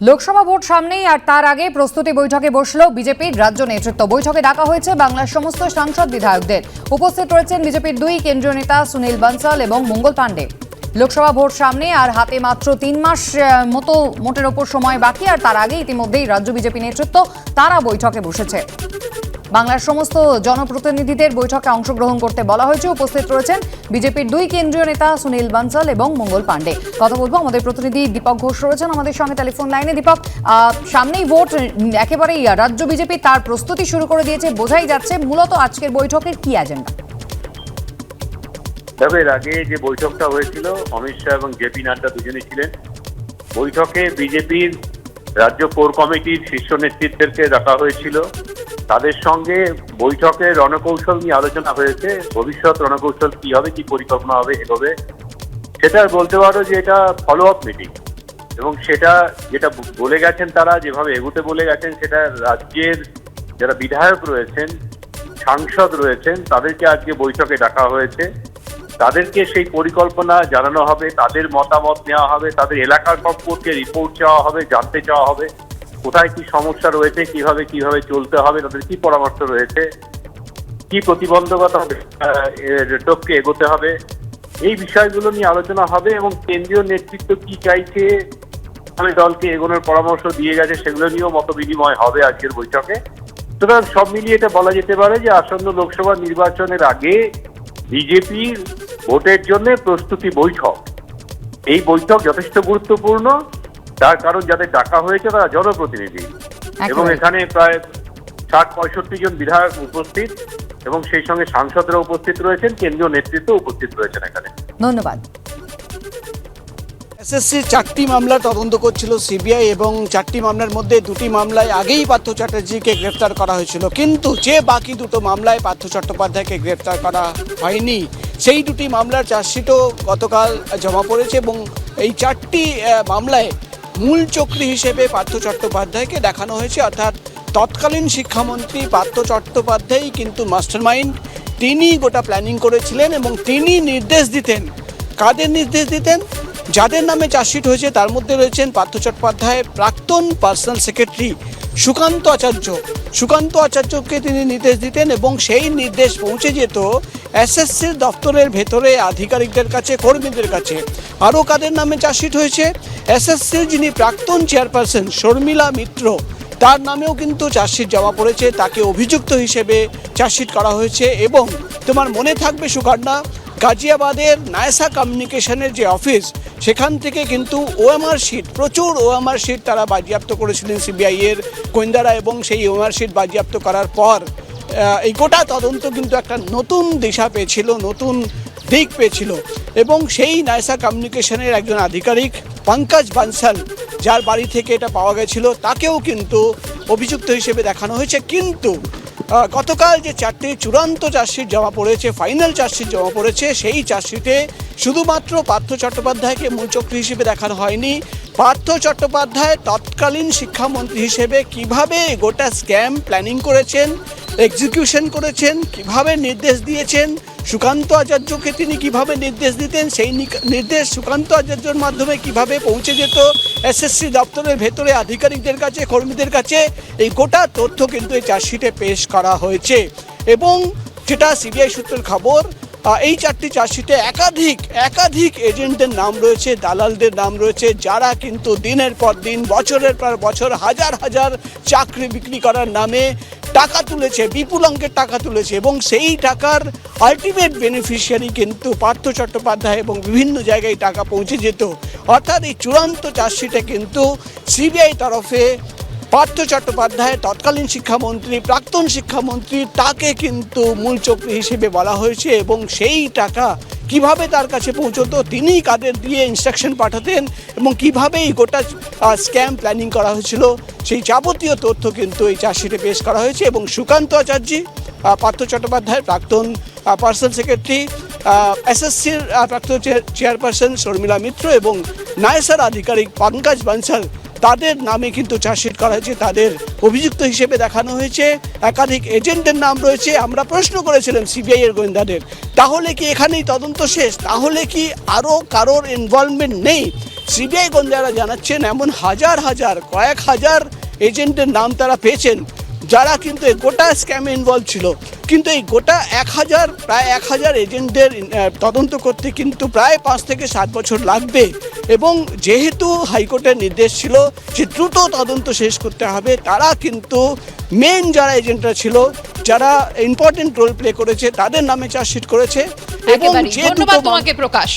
Lok Sabha vote সামনেই আর তার আগে প্রস্তুতি বৈঠকে বসল বিজেপির রাজ্য নেতৃত্ব। বৈঠকে ডাকা হয়েছে বাংলার সমস্ত সাংসদ বিধায়কদের। উপস্থিত রয়েছেন বিজেপির দুই কেন্দ্রীয় নেতা সুনীল বানসাল এবং মঙ্গল পাণ্ডে। লোকসভা ভোট সামনে আর হাতে মাত্র তিন মাস মতো মোটের ওপর সময় বাকি, আর তার আগে ইতিমধ্যেই রাজ্য বিজেপি নেতৃত্ব তারা বৈঠকে বসেছে। বাংলার সমস্ত জনপ্রতিনিধিদের বৈঠকে অংশগ্রহণ করতে বলা হয়েছে। উপস্থিত রয়েছেন বিজেপির দুই কেন্দ্রীয় নেতা সুনীল বানসাল এবং মঙ্গল পাণ্ডে। কথা বলব, আমাদের প্রতিনিধি দীপক ঘোষ রয়েছেন আমাদের সঙ্গে টেলিফোন লাইনে। দীপক সামনেই ভোট একেবারেই রাজ্য বিজেপি তার প্রস্তুতি শুরু করে দিয়েছে, বোঝাই যাচ্ছে মূলত আজকের বৈঠকের কি এজেন্ডা তবে এর আগে যে বৈঠকটা হয়েছিল, অমিত শাহ এবং জেপি নাড্ডা দুজনেই ছিলেন। বৈঠকে বিজেপির রাজ্য কোর কমিটির শীর্ষ নেতৃত্বদেরকে ডাকা হয়েছিল। তাদের সঙ্গে বৈঠকে রণকৌশল নিয়ে আলোচনা হয়েছে। ভবিষ্যৎ রণকৌশল কি হবে, কি পরিকল্পনা হবে, এগোবে, সেটা বলতে পারো যে এটা ফলো আপ মিটিং এবং সেটা যেটা বলে গেছেন তারা, যেভাবে এগোতে বলে গেছেন, সেটা রাজ্যের যারা বিধায়ক রয়েছেন, সাংসদ রয়েছেন, তাদেরকে আজকে বৈঠকে ডাকা হয়েছে। তাদেরকে সেই পরিকল্পনা জানানো হবে, তাদের মতামত নেওয়া হবে, তাদের এলাকার সম্পর্কে রিপোর্ট চাওয়া হবে, জানতে চাওয়া হবে। কোথায় কি সমস্যা রয়েছে, কীভাবে কীভাবে চলতে হবে, তাদের কি পরামর্শ রয়েছে, কি প্রতিবন্ধকতা টপকে এগোতে হবে, এই বিষয়গুলো নিয়ে আলোচনা হবে এবং কেন্দ্রীয় নেতৃত্ব কি চাইছে, আমি দলকে এগোনোর পরামর্শ দিয়ে গেছে, সেগুলো নিয়েও মত বিনিময় হবে আজকের বৈঠকে। সুতরাং সব মিলিয়ে এটা বলা যেতে পারে যে আসন্ন লোকসভা নির্বাচনের আগে বিজেপির ভোটের জন্য প্রস্তুতি বৈঠক। এই বৈঠক যথেষ্ট গুরুত্বপূর্ণ। তার কারণ যাদের ডাকা হয়েছে তারা জনপ্রতিনিধি। এবং এখানে প্রায় ষাট পঁয়ষট্টি জন বিধায়ক উপস্থিত এবং সেই সঙ্গে সাংসদরা উপস্থিত রয়েছেন কেন্দ্রীয় নেতৃত্ব উপস্থিত রয়েছেন এখানে। ধন্যবাদ। এসএসসির চারটি মামলা তদন্ত করছিল সিবিআই এবং চারটি মামলার মধ্যে দুটি মামলায় আগেই পার্থ চ্যাটার্জিকে গ্রেফতার করা হয়েছিল। কিন্তু যে বাকি দুটো মামলায় পার্থ চট্টোপাধ্যায়কে গ্রেফতার করা হয়নি সেই দুটি মামলার চার্জশিটও গতকাল জমা পড়েছে এবং এই চারটি মামলায় মূল চক্রী হিসেবে পার্থ চট্টোপাধ্যায়কে দেখানো হয়েছে, অর্থাৎ তৎকালীন শিক্ষামন্ত্রী পার্থ চট্টোপাধ্যায়ই কিন্তু মাস্টারমাইন্ড। তিনি গোটা প্ল্যানিং করেছিলেন এবং তিনি নির্দেশ দিতেন। কাদের নির্দেশ দিতেন? যাদের নামে চার্জশিট হয়েছে, তার মধ্যে রয়েছেন পার্থ চট্টোপাধ্যায়, প্রাক্তন পার্সোনাল সেক্রেটারি সুকান্ত আচার্য। সুকান্ত আচার্যকে তিনি নির্দেশ দিতেন এবং সেই নির্দেশ পৌঁছে যেত এসএসসির দপ্তরের ভেতরে আধিকারিকদের কাছে, কর্মীদের কাছে। আরও কাদের নামে চার্জশিট হয়েছে? এসএসসির যিনি প্রাক্তন চেয়ারপারসন শর্মিলা মিত্র, তার নামেও কিন্তু চার্জশিট জমা পড়েছে। তাকে অভিযুক্ত হিসেবে চার্জশিট করা হয়েছে এবং তোমার মনে থাকবে সুকন্যা গাজিয়াবাদের নায়সা কমিউনিকেশনের যে অফিস, সেখান থেকে কিন্তু ওএমআর শিট, প্রচুর ওএমআর শিট তারা বাজেয়াপ্ত করেছিলেন সিবিআই এর গোয়েন্দারা এবং সেই ওএমআর শিট বাজেয়াপ্ত করার পর এই গোটা তদন্ত কিন্তু একটা নতুন দিশা পেয়েছিল, নতুন দিক পেয়েছিল। এবং সেই নায়সা কমিউনিকেশনের একজন আধিকারিক পঙ্কজ বানসাল, যার বাড়ি থেকে এটা পাওয়া গেছিল, তাকেও কিন্তু অভিযুক্ত হিসেবে দেখানো হয়েছে। কিন্তু গতকাল যে চারটি চূড়ান্ত চার্জশিট জমা পড়েছে ফাইনাল চার্জশিট জমা পড়েছে, সেই চার্জশিটে শুধুমাত্র পার্থ চট্টোপাধ্যায়কে মূল চক্রী হিসেবে দেখানো হয়নি। পার্থ চট্টোপাধ্যায় তৎকালীন শিক্ষামন্ত্রী হিসেবে কীভাবে গোটা স্ক্যাম প্ল্যানিং করেছেন, এক্সিকিউশন করেছেন, কীভাবে নির্দেশ দিয়েছেন, সুকান্ত আচার্যকে তিনি কীভাবে নির্দেশ দিতেন, সেই নির্দেশ সুকান্ত আচার্যর মাধ্যমে কীভাবে পৌঁছে যেত, এসএসসি দপ্তরের ভেতরে আধিকারিকদের কাছে, কর্মীদের কাছে, এই গোটা তথ্য কিন্তু এই চার্জশিটে পেশ করা হয়েছে। এবং যেটা সিবিআই সূত্রের খবর এই চারটি চার্জশিটে একাধিক একাধিক এজেন্টের নাম রয়েছে, দালালদের নাম রয়েছে, যারা কিন্তু দিনের পর দিন, বছরের পর বছর হাজার হাজার চাকরি বিক্রি করার নামে টাকা তুলেছে, বিপুল অঙ্কের টাকা তুলেছে এবং সেই টাকার আলটিমেট বেনিফিশিয়ারি কিন্তু পার্থ চট্টোপাধ্যায় এবং বিভিন্ন জায়গায় টাকা পৌঁছে যেত। অর্থাৎ এই চূড়ান্ত চার্জশিটে কিন্তু সিবিআই তরফে পার্থ চট্টোপাধ্যায় তৎকালীন শিক্ষামন্ত্রী, প্রাক্তন শিক্ষামন্ত্রী, তাকে কিন্তু মূল চক্রী হিসেবে বলা হয়েছে এবং সেই টাকা কীভাবে তার কাছে পৌঁছতো তিনি কাদের দিয়ে ইনস্ট্রাকশন পাঠাতেন এবং কীভাবে এই গোটা স্ক্যাম প্ল্যানিং করা হয়েছিল, সেই যাবতীয় তথ্য কিন্তু এই চার্জশিটে পেশ করা হয়েছে এবং সুকান্ত আচার্যি পার্থ চট্টোপাধ্যায়, প্রাক্তন পার্সোনাল সেক্রেটারি এসএসসির প্রাক্তন চেয়ার- চেয়ারপারসন শর্মিলা মিত্র এবং নায়সার আধিকারিক পঙ্কজ বানসাল তাদের নামে কিন্তু চার্জশিট করা হয়েছে, তাদের অভিযুক্ত হিসেবে দেখানো হয়েছে। একাধিক এজেন্টের নাম রয়েছে, আমরা প্রশ্ন করেছিলাম সিবিআই এর গোয়েন্দাদের, তাহলে কি এখানেই তদন্ত শেষ? তাহলে কি আরও কারোর ইনভলভমেন্ট নেই? সিবিআই গোয়েন্দারা জানাচ্ছেন, এমন হাজার হাজার, কয়েক হাজার এজেন্টের নাম তারা পেয়েছেন। যারা কিন্তু এই গোটা স্ক্যামে ইনভলভ ছিল কিন্তু এই গোটা এক হাজার প্রায় এক হাজার এজেন্টদের তদন্ত করতে কিন্তু প্রায় পাঁচ থেকে সাত বছর লাগবে। এবং যেহেতু হাইকোর্টের নির্দেশ ছিল যে দ্রুত তদন্ত শেষ করতে হবে তারা কিন্তু মেন যারা এজেন্টরা ছিল যারা ইম্পর্টেন্ট রোল প্লে করেছে তাদের নামে চার্জশিট করেছে। এবং যে তোমাকে প্রকাশ।